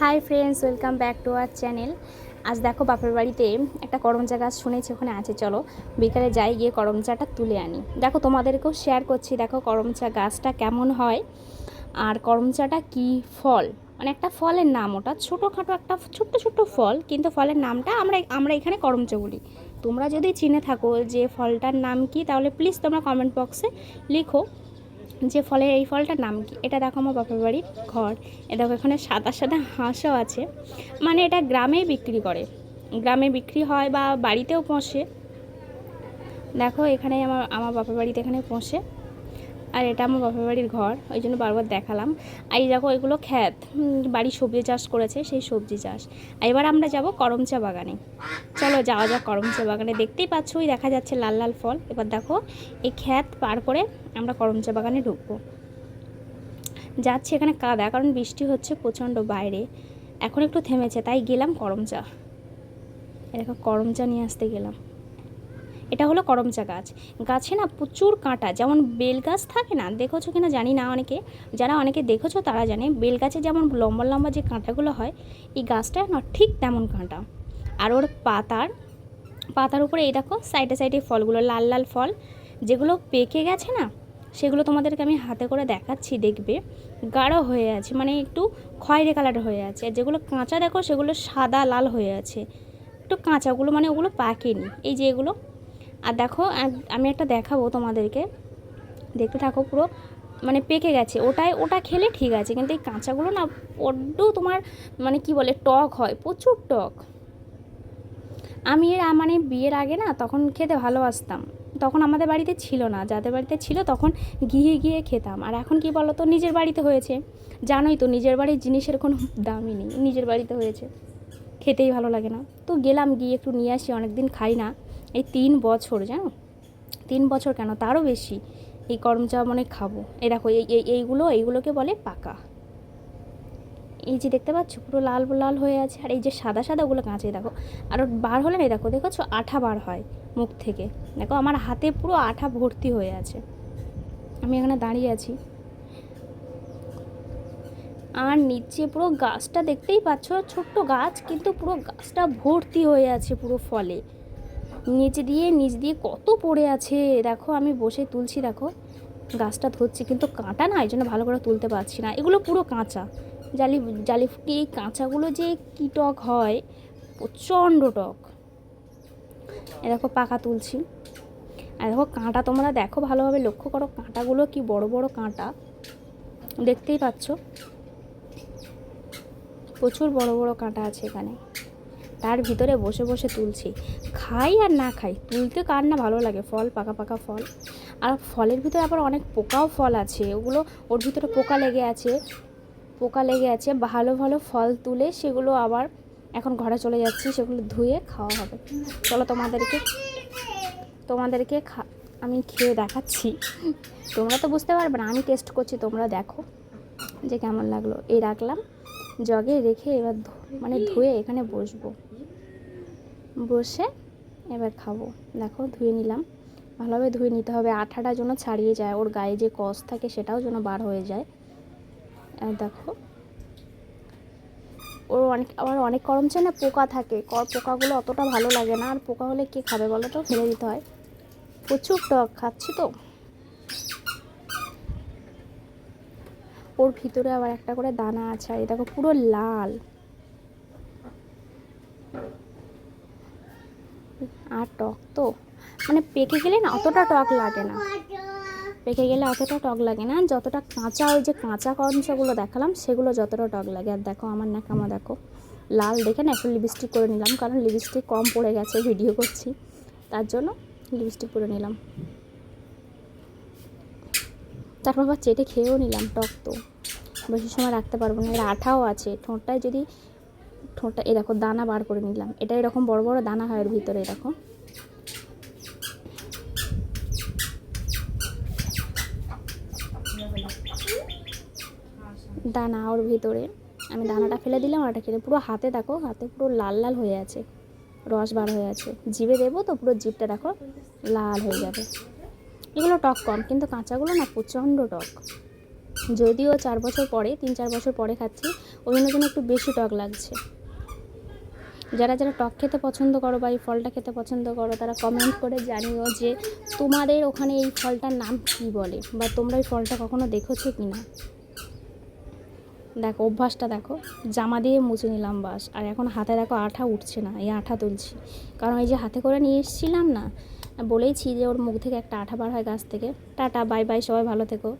Hi friends, welcome back to our channel. আজ দেখো বাপের বাড়িতে একটা করমচা গাছ শুনেছি, ওখানে আছে, চলো বিকালে যাই গিয়ে করমচাটা তুলে আনি। দেখো তোমাদেরকেও শেয়ার করছি, দেখো করমচা গাছটা কেমন হয় আর করমচাটা কি ফল? মানে একটা ফলের নাম, ওটা ছোটোখাটো একটা ছোট্ট ছোট্ট ফল, কিন্তু ফলের নামটা আমরা আমরা এখানে করমচা বলি। তোমরা যদি চিনে থাকো যে ফলটার নাম কি, তাহলে প্লিজ তোমরা কমেন্ট বক্সে লিখো। যে ফলের এই ফলটার নাম কি? এটা দেখো আমার বাপের বাড়ির ঘর। এ দেখো এখানে সাদা সাদা হাঁসও আছে। মানে এটা গ্রামেই বিক্রি করে। গ্রামে বিক্রি হয় বা বাড়িতেও পোষে। দেখো এখানে আমার আমার বাপের বাড়িতে এখানে পোষে। আর এটা আমার বাপের বাড়ির ঘর ওই জন্য বারবার দেখালাম। আর এই দেখো এগুলো খ্যাত উম, বাড়ি সবজি চাষ করেছে সেই সবজি চাষ। আর এবার আমরা যাব করমচা বাগানে। চলো যাওয়া যাক করমচা বাগানে। দেখতেই পাচ্ছ ওই দেখা যাচ্ছে লাল লাল ফল। এবার দেখো এই খ্যাত পার করে আমরা করমচা বাগানে ঢুকবো। যাচ্ছি এখানে কাদা কারণ বৃষ্টি হচ্ছে প্রচণ্ড বাইরে। এখন একটু থেমেছে তাই গেলাম করমচা। এ দেখো করমচা নিয়ে আসতে গেলাম। এটা হলো করমচা গাছ। গাছে না প্রচুর কাঁটা, যেমন বেল গাছ থাকে না, দেখেছ কিনা জানি না অনেকে, যারা অনেকে দেখেছ তারা জানে, বেল গাছে যেমন লম্বা লম্বা যে কাঁটাগুলো হয়, এই গাছটা না ঠিক তেমন কাঁটা। আর ওর পাতার পাতার উপরে এই দেখো, সাইডে সাইডে ফলগুলো, লাল লাল ফল, যেগুলো পেকে গেছে না, সেগুলো তোমাদেরকে আমি হাতে করে দেখাচ্ছি, দেখবে। গাঢ় হয়ে আছে মানে একটু খয়েরি কালার হয়ে আছে। আর যেগুলো কাঁচা দেখো, সেগুলো সাদা লাল হয়ে আছে। একটু কাঁচাগুলো মানে ওগুলো পাকেনি। এই যে এগুলো আর দেখো আমি একটা দেখাবো তোমাদেরকে। দেখতে থাকো পুরো মানে পেকে গেছে। ওটাই ওটা খেলে ঠিক আছে, কিন্তু এই কাঁচাগুলো না বড্ড তোমার মানে কি বলে, টক হয়, প্রচুর টক। আমি এর মানে বিয়ের আগে না তখন খেতে ভালোবাসতাম। তখন আমাদের বাড়িতে ছিল না, যাদের বাড়িতে ছিল তখন গিয়ে গিয়ে খেতাম। আর এখন কি বলো তো নিজের বাড়িতে হয়েছে। জানোই তো, নিজের বাড়ির জিনিসের কোনো দামই নেই, নিজের বাড়িতে হয়েছে। খেতেই ভালো লাগে না। তো গেলাম গিয়ে একটু নিয়ে আসি অনেক দিন খাই না। এই তিন বছর, জানো? তিন বছর কেন? তারও বেশি। এই করমচা মানে খাব। এই দেখো, এই, এই- এইগুলো, এইগুলোকে বলে পাকা। এই যে দেখতে পাচ্ছ, পুরো লাল লাল হয়ে আছে। আর এই যে সাদা সাদা ওগুলো কাঁচে, দেখো। আর বার হলে না দেখো, দেখেছ? আঠা বার হয় মুখ থেকে। দেখো, আমার হাতে পুরো আঠা ভর্তি হয়ে আছে। আমি এখানে দাঁড়িয়ে আছি। আর নিচে পুরো গাছটা দেখতেই পাচ্ছ, ছোট্ট গাছ, কিন্তু পুরো গাছটা ভর্তি হয়ে আছে পুরো ফলে। নিচ দিয়ে নিচ দিয়ে কত পড়ে আছে? দেখো, আমি বসে তুলছি, দেখো। গাছটা ধরছি, কিন্তু কাঁটা না, এই জন্য ভালো করে তুলতে পারছি না। এগুলো পুরো কাঁচা। জালি জালি ফুকি, এই কাঁচাগুলো যে কী টক হয়, প্রচণ্ড টক। এ দেখো, পাকা তুলছি। আর দেখো, কাঁটা তোমরা দেখো ভালোভাবে, লক্ষ্য করো, কাঁটাগুলো কি বড় বড় কাঁটা। দেখতেই পাচ্ছ। প্রচুর বড় বড় কাঁটা আছে এখানে। তার ভিতরে বসে বসে তুলছি। খাই আর না খাই, তুলতে কার না ভালো লাগে? ফল, পাকা পাকা ফল। আর ফলের ভিতরে আবার অনেক পোকাও ফল আছে। ওগুলো ওর ভিতরে পোকা লেগে আছে, পোকা লেগে আছে। ভালো ভালো ফল তুলে সেগুলো আবার এখন ঘরে চলে যাচ্ছি, সেগুলো ধুয়ে খাওয়া হবে। চলো তোমাদেরকে তোমাদেরকে খা, আমি খেয়ে দেখাচ্ছি। তোমরা তো বুঝতে পারবে না, আমি টেস্ট করছি, তোমরা দেখো যে কেমন লাগল। এই রাখলাম। জগে রেখে এবার মানে ধুয়ে এখানে বসবো। বসে এবার খাব। দেখো, ধুয়ে নিলাম। ভালোভাবে ধুয়ে নিতে হবে। আঠাটা যেন ছাড়িয়ে যায়, ওর গায়ে যে কষ থাকে সেটাও যেন বার হয়ে যায়। আর দেখো, ওর অনেক, আবার অনেক করমচে না পোকা থাকে। পোকাগুলো অতটা ভালো লাগে না। আর পোকা হলে কে খাবে বলো তো? ফেলে দিতে হয়। প্রচুর টক খাচ্ছি তো। ওর ভিতরে আবার একটা করে দানা আছে। আর দেখো, পুরো লাল। আর টক তো? মানে পেকে গেলে না অতটা টক লাগে না। পেকে গেলে অতটা টক লাগে না। যতটা কাঁচা ওই যে কাঁচা কঞ্চাগুলো দেখালাম, সেগুলো যতটা টক লাগে। আর দেখো আমার নাকামা দেখো। লাল দেখে না একটু লিপস্টিক করে নিলাম, কারণ লিপস্টিক কম পড়ে গেছে ভিডিও করছি। তার জন্য লিপস্টিক করে নিলাম। তারপর আবার চেটে খেয়েও নিলাম টক তো। বেশি সময় রাখতে পারব না। এর আঠাও আছে। ঠোঁটটায় যদি ঠোঁটটা এ দেখো, দানা বার করে নিলাম। এটা এরকম বড় বড় দানা হয় এর ভিতরে এরকম দানা ওর ভিতরে। আমি দানাটা ফেলে দিলাম, আর এটা খেলে পুরো হাতে দেখো, হাতে পুরো লাল লাল হয়ে আছে, রস বার হয়ে আছে। জিভে দেবো তো পুরো জিভটা দেখো লাল হয়ে যাবে। এগুলো টক কম, কিন্তু কাঁচাগুলো না প্রচণ্ড টক। যদিও চার বছর পরে, তিন চার বছর পরে খাচ্ছি, ওই জন্য একটু বেশি টক লাগছে। যারা যারা টক খেতে পছন্দ করো বা এই ফলটা খেতে পছন্দ করো, তারা কমেন্ট করে জানিও যে তোমাদের ওখানে এই ফলটার নাম কী বলে বা তোমরা এই ফলটা কখনো দেখেছ কি না দেখো, অভ্যাসটা দেখো, জামা দিয়ে মুছে নিলাম বাস। আর এখন হাতে দেখো আঠা উঠছে না, এই আঠা তুলছি। কারণ এই যে হাতে করে নিয়ে এসেছিলাম না, বলেইছি যে ওর মুখ থেকে একটা আঠা বার হয় গাছ থেকে। টাটা বাই বাই সবাই ভালো থেকো।